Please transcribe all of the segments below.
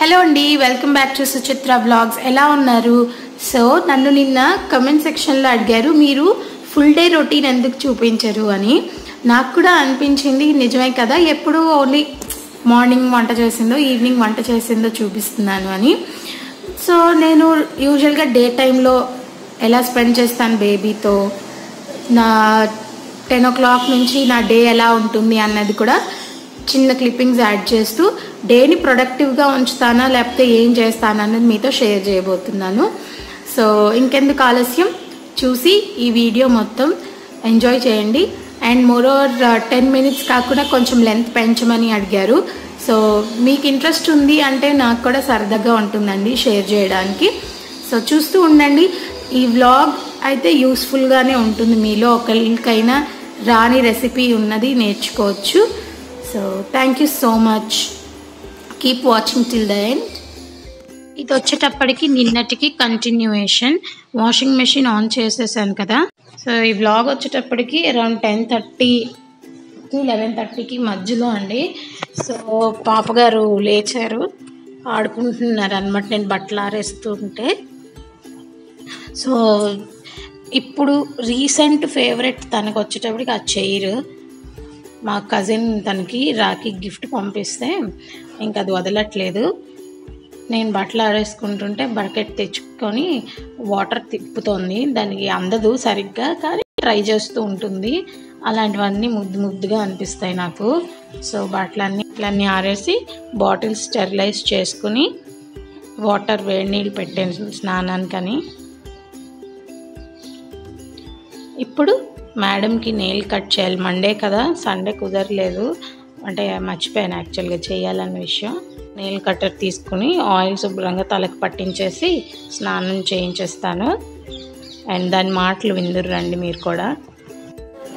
Hello అండి welcome back to Suchitra blogs ఎలా ఉన్నారు? సో నన్ను నిన్న కమెంట్ సెక్షన్లో అడిగారు మీరు ఫుల్ డే రొటీన్ ఎందుకు చూపించరు అని. నాకు కూడా అనిపించింది నిజమే కదా ఎప్పుడు ఓన్లీ మార్నింగ్ వంట చేసిందో ఈవినింగ్ వంట చేసిందో చూపిస్తున్నాను అని. సో నేను యూజువల్గా డే టైంలో ఎలా స్పెండ్ చేస్తాను బేబీతో నా టెన్ ఓ క్లాక్ నుంచి నా డే ఎలా ఉంటుంది అన్నది కూడా చిన్న క్లిప్పింగ్స్ యాడ్ చేస్తూ డేని ప్రొడక్టివ్గా ఉంచుతానా లేకపోతే ఏం చేస్తానా అనేది మీతో షేర్ చేయబోతున్నాను. సో ఇంకెందుకు ఆలస్యం? చూసి ఈ వీడియో మొత్తం ఎంజాయ్ చేయండి. అండ్ మోరోవర్ టెన్ మినిట్స్ కాకుండా కొంచెం లెంత్ పెంచమని అడిగారు. సో మీకు ఇంట్రెస్ట్ ఉంది అంటే నాకు కూడా సరదాగా ఉంటుందండి షేర్ చేయడానికి. సో చూస్తూ ఉండండి. ఈ వ్లాగ్ అయితే యూస్ఫుల్గానే ఉంటుంది. మీలో ఒకరికైనా రాని రెసిపీ ఉన్నది నేర్చుకోవచ్చు. So thank you so much keep watching till the end ఇది వచ్చేటప్పటికి నిన్నటికి కంటిన్యూయేషన్ వాషింగ్ మెషిన్ ఆన్ చేసేసాను కదా. సో ఈ వ్లాగ్ వచ్చేటప్పటికి అరౌండ్ టెన్ థర్టీకి లెవెన్ థర్టీకి మధ్యలో అండి. సో పాపగారు లేచారు. ఆడుకుంటున్నారు అనమాట నేను బట్టలు ఆరేస్తుంటే సో ఇప్పుడు రీసెంట్ ఫేవరెట్ తనకు వచ్చేటప్పటికి ఆ చైర్ మా కజిన్ తనకి రాఖీ గిఫ్ట్ పంపిస్తే ఇంకా అది వదలట్లేదు. నేను బట్టలు ఆరేసుకుంటుంటే బకెట్ తెచ్చుకొని వాటర్ తిప్పుతోంది. దానికి అందదు సరిగ్గా కానీ ట్రై చేస్తూ ఉంటుంది. అలాంటివన్నీ ముద్దు ముద్దుగా అనిపిస్తాయి నాకు. సో బట్టలన్నీ ఇట్లన్నీ ఆరేసి బాటిల్స్ స్టెరిలైజ్ చేసుకుని వాటర్ వేడి నీళ్ళు పెట్టాను స్నానానికని. ఇప్పుడు మేడంకి నెయిల్ కట్ చేయాలి. మండే కదా సండే కుదరలేదు. అంటే మర్చిపోయాను యాక్చువల్గా చేయాలన్న విషయం. నెయిల్ కట్టర్ తీసుకుని ఆయిల్ శుభ్రంగా తలకు పట్టించేసి స్నానం చేయించేస్తాను. అండ్ దాని మాటలు విందురు రండి మీరు కూడా.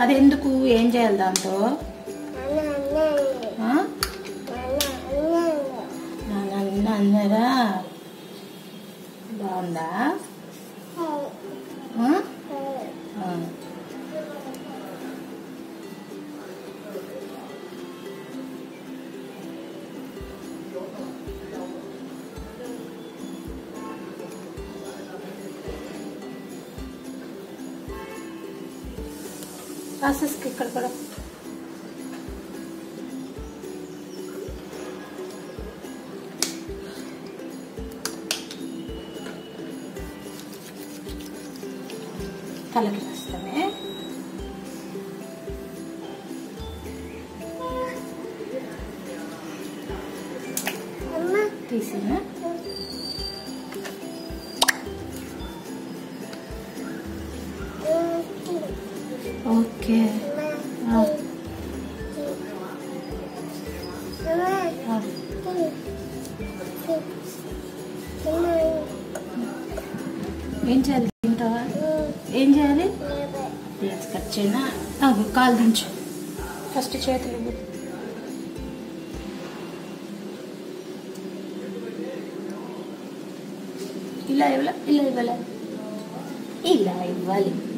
అది ఎందుకు? ఏం చేయాలి దాంతో? అన్నరా? బాగుందా? తీసిన ఓకే. ఏం చేయాలి? తింటావా? ఏం చేయాలి? కట్ చేయనా? కాలు దించు. ఫస్ట్ చేతులు ఇవ్వు ఇలా ఇవ్వాల ఇలా ఇవ్వాల ఇలా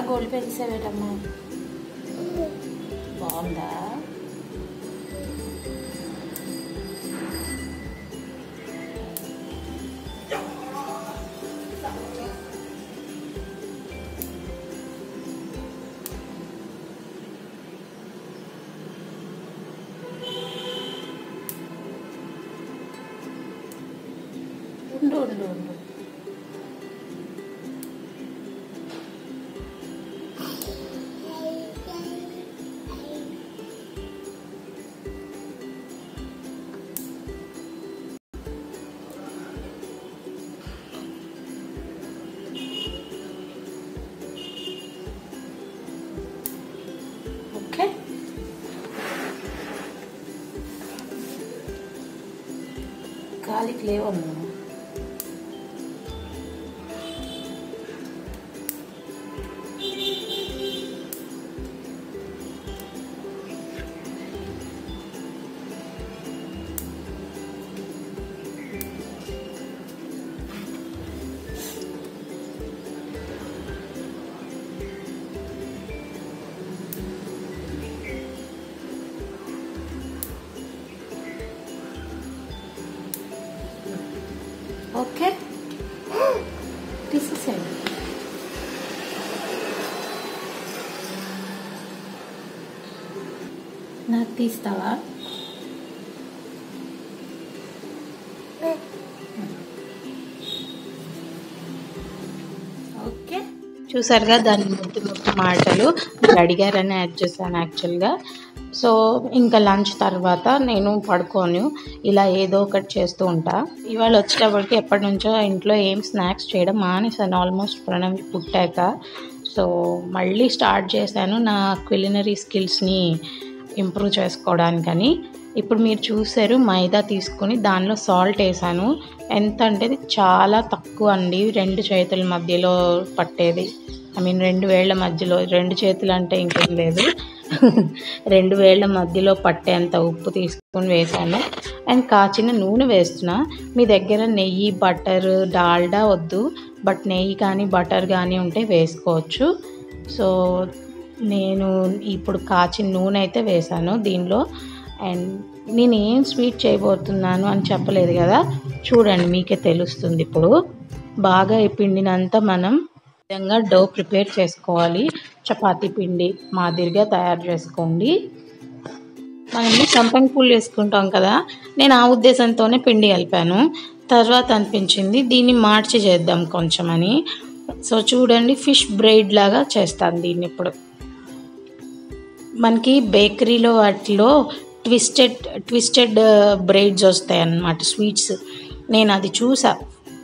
ఇంతలా గోల్డ్ పెంచేవేటమ్మా బాగుందా ఉండు ఉండు ఉండు garlic flavor తీసేసేయండి నాకు తీస్తావా ఓకే. చూసారుగా దాని ముద్దు ముద్దు మాటలు. మీరు అడిగారని యాడ్ చేశాను యాక్చువల్గా. సో ఇంకా లంచ్ తర్వాత నేను పడుకోను. ఇలా ఏదో ఒకటి చేస్తూ ఉంటా. ఇవాళ వచ్చేటప్పటికి ఎప్పటి నుంచో ఇంట్లో ఏం స్నాక్స్ చేయడం మానేసాను ఆల్మోస్ట్ ప్రణం పుట్టాక. సో మళ్ళీ స్టార్ట్ చేశాను నా క్విలినరీ స్కిల్స్ని ఇంప్రూవ్ చేసుకోవడానికని. ఇప్పుడు మీరు చూసారు మైదా తీసుకుని దానిలో సాల్ట్ వేసాను. ఎంత అంటే చాలా తక్కువ అండి. రెండు చేతుల మధ్యలో పట్టేది. ఐ మీన్ రెండు వేళ్ళ మధ్యలో రెండు చేతులు అంటే ఇంకేం లేదు. రెండు వేళ్ళ మధ్యలో పట్టేంత ఉప్పు తీసుకొని వేసాను. అండ్ కాచిన నూనె వేస్తున్నా. మీ దగ్గర నెయ్యి బటర్ డాల్డా వద్దు. బట్ నెయ్యి కానీ బటర్ కానీ ఉంటే వేసుకోవచ్చు. సో నేను ఇప్పుడు కాచిన నూనె అయితే వేసాను దీనిలో అండ్ నేను ఏం స్వీట్ చేయబోతున్నాను అని చెప్పలేదు కదా. చూడండి మీకే తెలుస్తుంది ఇప్పుడు. బాగా పిండినంత మనం విధంగా డో ప్రిపేర్ చేసుకోవాలి. చపాతీ పిండి మాదిరిగా తయారు చేసుకోండి. మనం సంపంగి పూలు వేసుకుంటాం కదా నేను ఆ ఉద్దేశంతోనే పిండి కలిపాను. తర్వాత అనిపించింది దీన్ని మార్చి చేద్దాం కొంచెమని. సో చూడండి ఫిష్ బ్రైడ్ లాగా చేస్తాను దీన్ని ఇప్పుడు. మనకి బేకరీలో వాటిలో ట్విస్టెడ్ ట్విస్టెడ్ బ్రైడ్స్ వస్తాయి అన్నమాట స్వీట్స్. నేను అది చూసా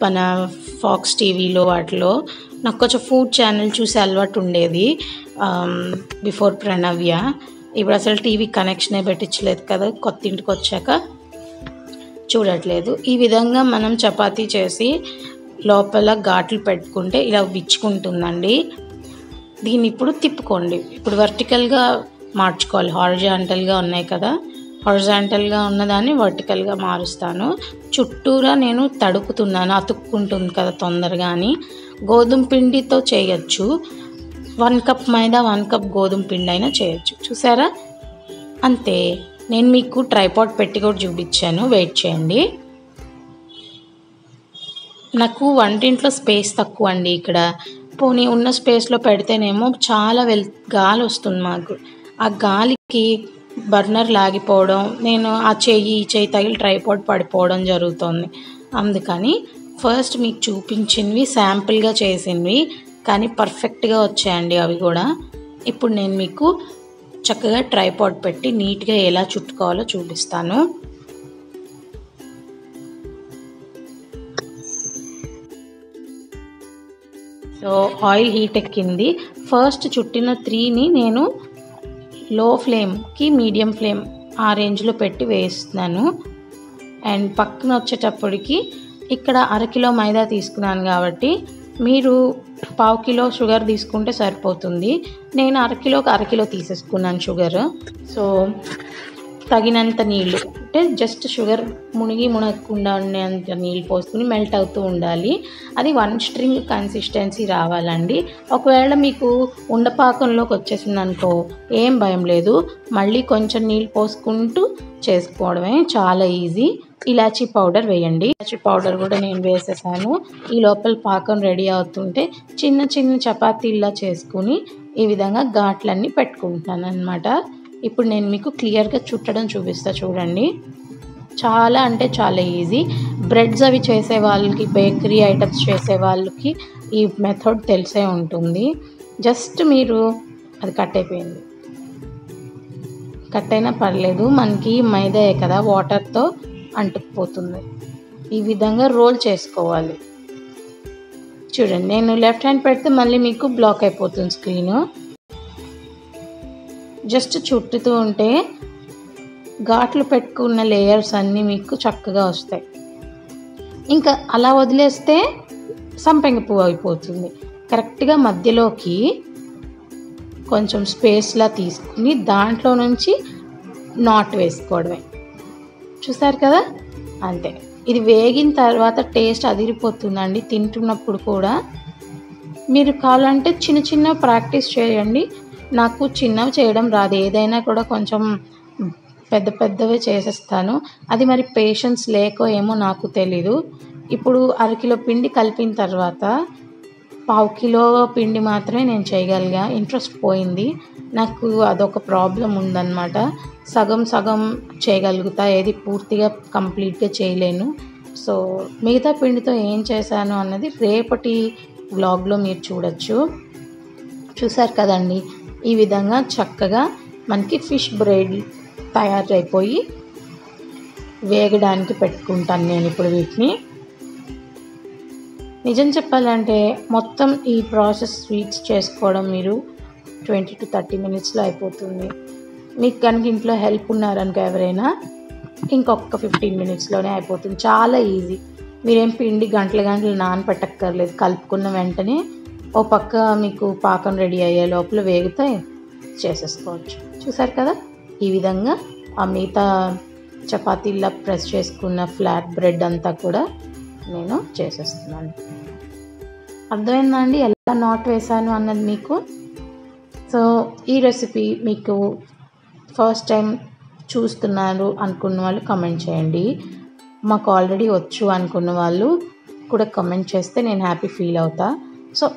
మన ఫాక్స్ టీవీలో వాటిలో. నాకు కొంచెం ఫుడ్ ఛానల్ చూసే అలవాటు ఉండేది um, బిఫోర్ ప్రణవ్య. ఇప్పుడు అసలు టీవీ కనెక్షనే పెట్టించలేదు కదా కొత్త ఇంటికి వచ్చాక చూడట్లేదు. ఈ విధంగా మనం చపాతీ చేసి లోపల ఘాట్లు పెట్టుకుంటే ఇలా విచ్చుకుంటుందండి. దీన్ని ఇప్పుడు తిప్పుకోండి. ఇప్పుడు వర్టికల్గా మార్చుకోవాలి. హారిజాంటల్గా ఉన్నాయి కదా హారిజాంటల్గా ఉన్నదాన్ని వర్టికల్గా మారుస్తాను. చుట్టూరా నేను తడుపుతున్నాను అతుక్కుంటుంది కదా తొందరగా అని గోధుమ పిండితో చేయొచ్చు. One cup maida one cup గోధుమ పిండి అయినా చేయొచ్చు. చూసారా? అంతే. నేను మీకు ట్రైపాడ్ పెట్టి కూడా చూపించాను. వెయిట్ చేయండి. నాకు వంటింట్లో స్పేస్ తక్కువ అండి ఇక్కడ. పోనీ ఉన్న స్పేస్లో పెడితేనేమో చాలా వెల్ గాలి వస్తుంది మాకు. ఆ గాలికి బర్నర్ లాగిపోవడం నేను ఆ చెయ్యి ఈ చెయ్యి తగిలి ట్రైపాడ్ పడిపోవడం జరుగుతుంది. అందుకని ఫస్ట్ మీకు చూపించినవి శాంపుల్గా చేసినవి కానీ పర్ఫెక్ట్గా వచ్చాయండి అవి కూడా. ఇప్పుడు నేను మీకు చక్కగా ట్రైపాడ్ పెట్టి నీట్గా ఎలా చుట్టుకోవాలో చూపిస్తాను. సో ఆయిల్ హీట్ ఎక్కింది. ఫస్ట్ చుట్టిన త్రీని నేను లో ఫ్లేమ్కి మీడియం ఫ్లేమ్ ఆ రేంజ్లో పెట్టి వేస్తున్నాను. అండ్ పక్కన వచ్చేటప్పటికి ఇక్కడ అరకిలో మైదా తీసుకున్నాను కాబట్టి మీరు పావు కిలో షుగర్ తీసుకుంటే సరిపోతుంది. నేను అరకిలోకి అరకిలో తీసేసుకున్నాను షుగర్. సో తగినంత నీళ్ళు అంటే జస్ట్ షుగర్ మునిగి మునగకుండా ఉండేంత నీళ్ళు పోసుకుని మెల్ట్ అవుతూ ఉండాలి. అది వన్ స్ట్రింగ్ కన్సిస్టెన్సీ రావాలండి. ఒకవేళ మీకు ఉండపాకంలోకి వచ్చేసింది అనుకో ఏం భయం లేదు. మళ్ళీ కొంచెం నీళ్ళు పోసుకుంటూ చేసుకోవడమే చాలా ఈజీ ఇలాచీ పౌడర్ వేయండి. ఇలాచీ పౌడర్ కూడా నేను వేసేసాను. ఈ లోపల పాకం రెడీ అవుతుంటే చిన్న చిన్న చపాతీల్లా చేసుకుని ఈ విధంగా ఘాట్లన్నీ పెట్టుకుంటున్నాను అనమాట ఇప్పుడు నేను మీకు క్లియర్గా చుట్టడం చూపిస్తా చూడండి. చాలా అంటే చాలా ఈజీ బ్రెడ్స్ అవి చేసే వాళ్ళకి బేకరీ ఐటమ్స్ చేసే వాళ్ళకి ఈ మెథడ్ తెలిసే ఉంటుంది. జస్ట్ మీరు అది కట్ అయిపోయింది. కట్ అయినా పర్లేదు. మనకి మైదాయే కదా వాటర్తో అంటుకుపోతుంది ఈ విధంగా రోల్ చేసుకోవాలి. చూడండి నేను లెఫ్ట్ హ్యాండ్ పెడితే మళ్ళీ మీకు బ్లాక్ అయిపోతుంది స్క్రీను. జస్ట్ చుట్టుతూ ఉంటే ఘాట్లు పెట్టుకున్న లేయర్స్ అన్నీ మీకు చక్కగా వస్తాయి. ఇంకా అలా వదిలేస్తే సంపెంగ పువ్వు అయిపోతుంది. కరెక్ట్గా మధ్యలోకి కొంచెం స్పేస్లా తీసుకుని దాంట్లో నుంచి నాట్ వేసుకోవడమే. చూసారు కదా? అంతే. ఇది వేగిన తర్వాత టేస్ట్ అదిరిపోతుందండి తింటున్నప్పుడు కూడా. మీరు కావాలంటే చిన్న చిన్న ప్రాక్టీస్ చేయండి. నాకు చిన్నవి చేయడం రాదు. ఏదైనా కూడా కొంచెం పెద్ద పెద్దవి చేసేస్తాను. అది మరి పేషెన్స్ లేకో ఏమో నాకు తెలీదు. ఇప్పుడు అరకిలో పిండి కలిపిన తర్వాత పావు కిలో పిండి మాత్రమే నేను చేయగలిగా. ఇంట్రెస్ట్ పోయింది. నాకు అదొక ప్రాబ్లం ఉందన్నమాట. సగం సగం చేయగలుగుతా. ఏది పూర్తిగా కంప్లీట్గా చేయలేను. సో మిగతా పిండితో ఏం చేశాను అన్నది రేపటి వ్లాగ్లో మీరు చూడొచ్చు. చూసారు కదండి? ఈ విధంగా చక్కగా మనకి ఫిష్ బ్రెడ్ తయారైపోయి వేగడానికి పెట్టుకుంటాను నేను ఇప్పుడు వీటిని. నిజం చెప్పాలంటే మొత్తం ఈ ప్రాసెస్ స్వీట్స్ చేసుకోవడం మీరు ట్వంటీ టు థర్టీ మినిట్స్లో అయిపోతుంది. మీకు కనుక ఇంట్లో హెల్ప్ ఉన్నారనుకో ఎవరైనా ఇంకొక ఫిఫ్టీన్ మినిట్స్లోనే అయిపోతుంది. చాలా ఈజీ. మీరేం పిండి గంటల గంటలు నానపెట్టక్కర్లేదు. కలుపుకున్న వెంటనే ఓ పక్క మీకు పాకం రెడీ అయ్యే లోపల వేగితే చేసేసుకోవచ్చు. చూసారు కదా? ఈ విధంగా ఆ మిగతా చపాతీలా ప్రెస్ చేసుకున్న ఫ్లాట్ బ్రెడ్ అంతా కూడా నేను చేసేస్తున్నాను. అర్థమైందా అండి? ఎలా నాట్ వేసాను అన్నది మీకు? సో ఈ రెసిపీ మీకు ఫస్ట్ టైం చూస్తున్నారు అనుకున్న వాళ్ళు కమెంట్ చేయండి. మాకు ఆల్రెడీ వచ్చు అనుకున్న వాళ్ళు కూడా కమెంట్ చేస్తే నేను హ్యాపీ ఫీల్ అవుతా. సో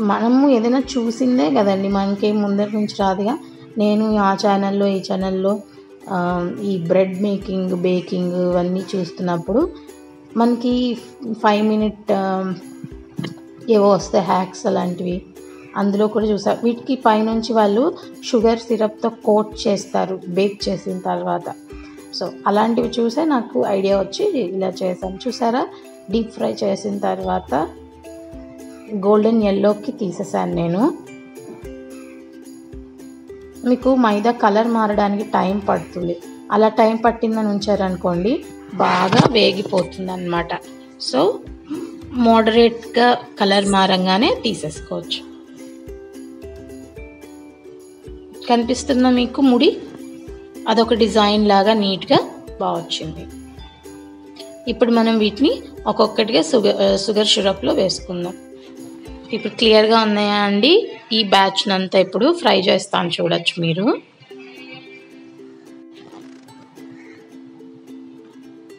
మనము ఏదైనా చూసిందే కదండి మనకేం ముందర నుంచి రాదుగా. నేను ఆ ఛానల్లో ఈ ఛానల్లో ఈ బ్రెడ్ మేకింగ్ బేకింగ్ ఇవన్నీ చూస్తున్నప్పుడు మనకి ఫైవ్ మినిట్ um, ఏవో వస్తాయి హ్యాక్స్ అలాంటివి. అందులో కూడా చూసారు వీటికి పైనుంచి వాళ్ళు షుగర్ సిరప్తో కోట్ చేస్తారు బేక్ చేసిన తర్వాత. సో అలాంటివి చూసే నాకు ఐడియా వచ్చి ఇలా చేశాను. చూసారా? డీప్ ఫ్రై చేసిన తర్వాత గోల్డెన్ ఎల్లోకి తీసేసాను నేను. మీకు మైదా కలర్ మారడానికి టైం పడుతుంది. అలా టైం పట్టిందని ఉంచారనుకోండి బాగా వేగిపోతుంది అనమాట సో మోడరేట్గా కలర్ మారంగానే తీసేసుకోవచ్చు. కనిపిస్తున్న మీకు ముడి? అదొక డిజైన్ లాగా నీట్గా బాగా వచ్చింది ఇప్పుడు మనం వీటిని ఒక్కొక్కటిగా షుగర్ షుగర్ షిరప్లో వేసుకుందాం. ఇప్పుడు క్లియర్గా ఉన్నాయా అండి? ఈ బ్యాచ్నంతా ఇప్పుడు ఫ్రై చేస్తాను చూడొచ్చు మీరు.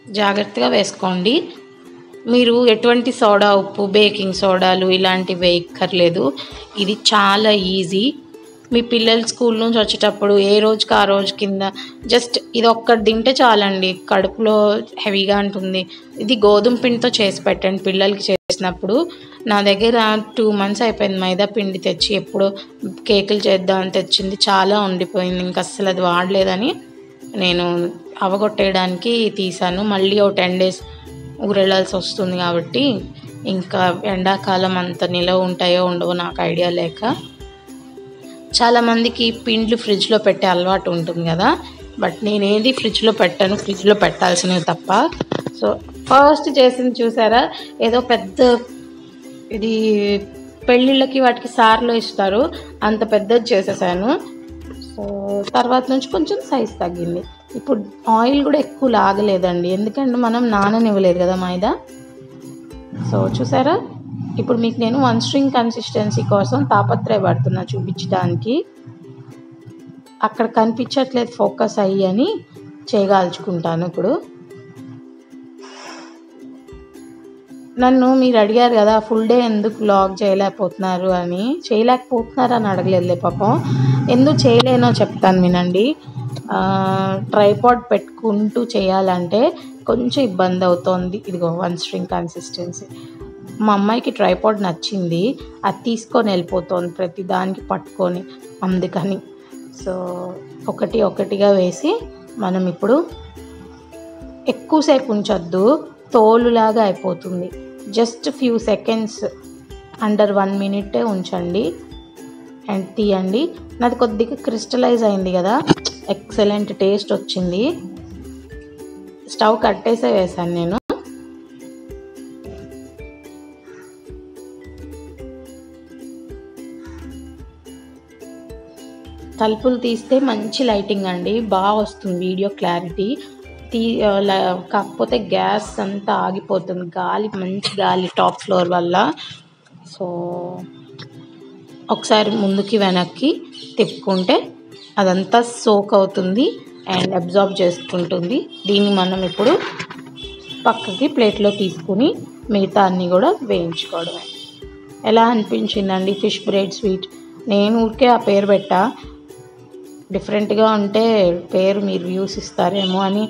జాగ్రత్తగా వేసుకోండి. మీరు ఎటువంటి సోడా ఉప్పు బేకింగ్ సోడాలు ఇలాంటివి వేయక్కర్లేదు ఇది చాలా ఈజీ. మీ పిల్లలు స్కూల్ నుంచి వచ్చేటప్పుడు ఏ రోజుకి ఆ రోజు కింద జస్ట్ ఇది ఒక్కటి తింటే చాలండి. కడుపులో హెవీగా ఉంటుంది. ఇది గోధుమ పిండితో చేసి పెట్టండి పిల్లలకి చేసినప్పుడు. నా దగ్గర టూ మంత్స్ అయిపోయింది మైదా పిండి తెచ్చి ఎప్పుడో కేకులు చేద్దామని తెచ్చింది. చాలా ఉండిపోయింది. ఇంకా అస్సలు అది వాడలేదని నేను అవగొట్టేయడానికి తీసాను మళ్ళీ ఓ టెన్ డేస్ ఊరెళ్ళాల్సి వస్తుంది కాబట్టి ఇంకా ఎండాకాలం అంత నిలవ ఉంటాయో ఉండవో నాకు ఐడియా లేక చాలామందికి పిండ్లు ఫ్రిడ్జ్లో పెట్టే అలవాటు ఉంటుంది కదా బట్ నేనేది ఫ్రిడ్జ్లో పెట్టాను ఫ్రిడ్జ్లో పెట్టాల్సినవి తప్ప. సో ఫస్ట్ చేసింది చూసారా? ఏదో పెద్ద ఇది పెళ్ళిళ్ళకి వాటికి సార్లు ఇస్తారు అంత పెద్దది చేసేసాను. సో తర్వాత నుంచి కొంచెం సైజ్ తగ్గింది. ఇప్పుడు ఆయిల్ కూడా ఎక్కువ లాగలేదండి. ఎందుకంటే మనం నాననివ్వలేదు కదా మైదా? సో చూసారా? ఇప్పుడు మీకు నేను వన్ స్ట్రింగ్ కన్సిస్టెన్సీ కోసం తాపత్రయపడుతున్నా చూపించడానికి. అక్కడ కనిపించట్లేదు ఫోకస్ అయ్యి అని చేయగాల్చుకుంటాను ఇప్పుడు. నన్ను మీరు అడిగారు కదా ఫుల్ డే ఎందుకు లాగ్ చేయలేకపోతున్నారు అని. చేయలేకపోతున్నారు అని అడగలేదులే పాపం. ఎందుకు చేయలేనో చెప్తాను వినండి. ట్రైపాడ్ పెట్టుకుంటూ చేయాలంటే కొంచెం ఇబ్బంది అవుతోంది. ఇదిగో వన్ స్ట్రింగ్ కన్సిస్టెన్సీ మా అమ్మాయికి ట్రైపాడ్ నచ్చింది. అది తీసుకొని వెళ్ళిపోతుంది ప్రతి దానికి పట్టుకొని. అందుకని. సో ఒకటి ఒకటిగా వేసి మనం ఇప్పుడు ఎక్కువసేపు ఉంచొద్దు. తోలులాగా అయిపోతుంది. Just few seconds under one మినిటే ఉంచండి. అండ్ తీయండి. నాది కొద్దిగా క్రిస్టలైజ్ అయింది కదా. ఎక్సలెంట్ టేస్ట్ వచ్చింది. స్టవ్ కట్టేసే వేశాను నేను. తలుపులు తీస్తే మంచి లైటింగ్ అండి. బాగా వస్తుంది వీడియో క్లారిటీ. తీ కాకపోతే గ్యాస్ అంతా ఆగిపోతుంది. గాలి మంచి గాలి టాప్ ఫ్లోర్ వల్ల. సో ఒకసారి ముందుకి వెనక్కి తిప్పుకుంటే అదంతా సోక్ అవుతుంది అండ్ అబ్జార్బ్ చేసుకుంటుంది. దీన్ని మనం ఇప్పుడు పక్కకి ప్లేట్లో తీసుకుని మిగతా అన్నీ కూడా వేయించుకోవడమే. ఎలా అనిపించిందండి ఫిష్ బ్రెడ్ స్వీట్ నేను ఊరికే ఆ పేరు పెట్టా. డిఫరెంట్గా ఉంటే పేరు మీరు వ్యూస్ ఇస్తారేమో అని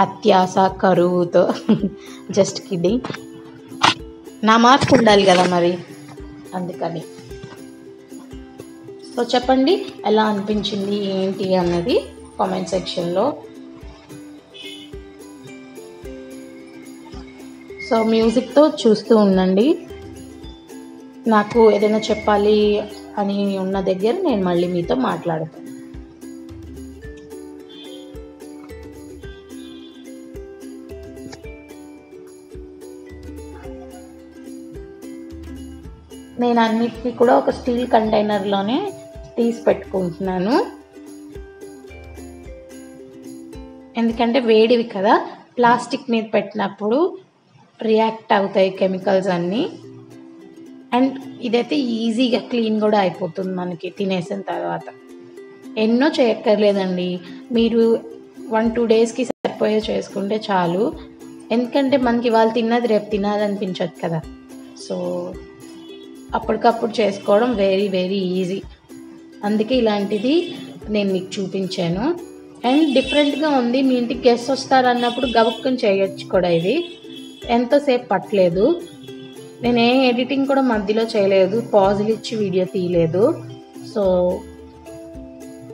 అత్యాస కరువుతో. జస్ట్ కిడ్డింగ్ నా మార్క్ ఉండాలి కదా మరి. అందుకని. సో చెప్పండి ఎలా అనిపించింది ఏంటి అన్నది కామెంట్ సెక్షన్లో సో మ్యూజిక్తో చూస్తూ ఉండండి. నాకు ఏదైనా చెప్పాలి అని ఉన్న దగ్గర నేను మళ్ళీ మీతో మాట్లాడతాను నేను అన్నిటికీ కూడా ఒక స్టీల్ కంటైనర్లోనే తీసి పెట్టుకుంటున్నాను. ఎందుకంటే వేడివి కదా ప్లాస్టిక్ మీద పెట్టినప్పుడు రియాక్ట్ అవుతాయి కెమికల్స్ అన్నీ. అండ్ ఇదైతే ఈజీగా క్లీన్ కూడా అయిపోతుంది మనకి తినేసిన తర్వాత. ఎన్నో చేయక్కర్లేదండి. మీరు వన్ టూ డేస్కి సరిపోయే చేసుకుంటే చాలు. ఎందుకంటే మనకి వాళ్ళు తిన్నది రేపు తినాలనిపించదు కదా. సో అప్పటికప్పుడు చేసుకోవడం వెరీ వెరీ ఈజీ అందుకే ఇలాంటిది నేను మీకు చూపించాను. అండ్ డిఫరెంట్గా ఉంది. మీ ఇంటికి గెస్ట్ వస్తారు అన్నప్పుడు చేయొచ్చు కూడా ఇది. ఎంతసేపు పట్టలేదు. నేను ఏ ఎడిటింగ్ కూడా మధ్యలో చేయలేదు. పాజులు ఇచ్చి వీడియో తీయలేదు. సో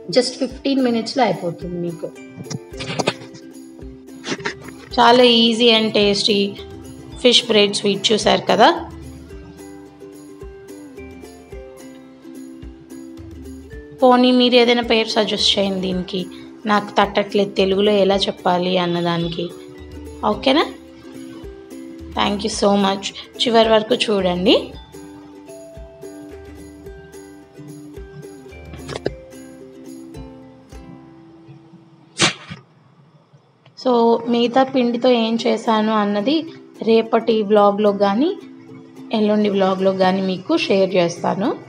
జస్ట్ ఫిఫ్టీన్ మినిట్స్లో అయిపోతుంది మీకు. చాలా easy and tasty fish bread sweet చూసారు కదా? పోనీ మీరు ఏదైనా పేరు సజెస్ట్ చేయండి దీనికి. నాకు తట్టట్లేదు తెలుగులో ఎలా చెప్పాలి అన్నదానికి. ఓకేనా? థ్యాంక్ యూ సో మచ్ చివరి వరకు చూడండి. సో మిగతా పిండితో ఏం చేశాను అన్నది రేపటి వ్లాగ్లో కానీ ఎల్లుండి బ్లాగ్లో కానీ మీకు షేర్ చేస్తాను.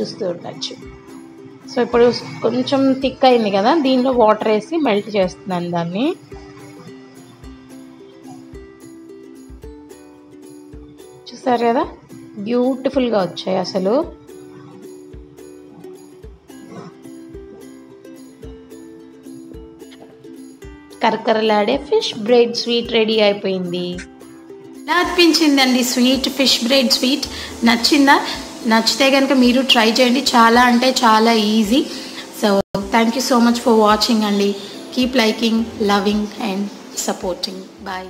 చూస్తూ ఉండొచ్చు. సో ఇప్పుడు కొంచెం థిక్ అయింది కదా దీనిలో వాటర్ వేసి మెల్ట్ చేస్తున్నాను దాన్ని. చూసారు కదా? బ్యూటిఫుల్గా వచ్చాయి అసలు. కరకరలాడే ఫిష్ బ్రెడ్ స్వీట్ రెడీ అయిపోయింది. ఎలా అనిపించిందండి స్వీట్ ఫిష్ బ్రెడ్ స్వీట్. నచ్చిందా? నచ్చితే కనుక మీరు ట్రై చేయండి. చాలా అంటే చాలా easy so thank you so much for watching అండి. Keep liking loving and supporting bye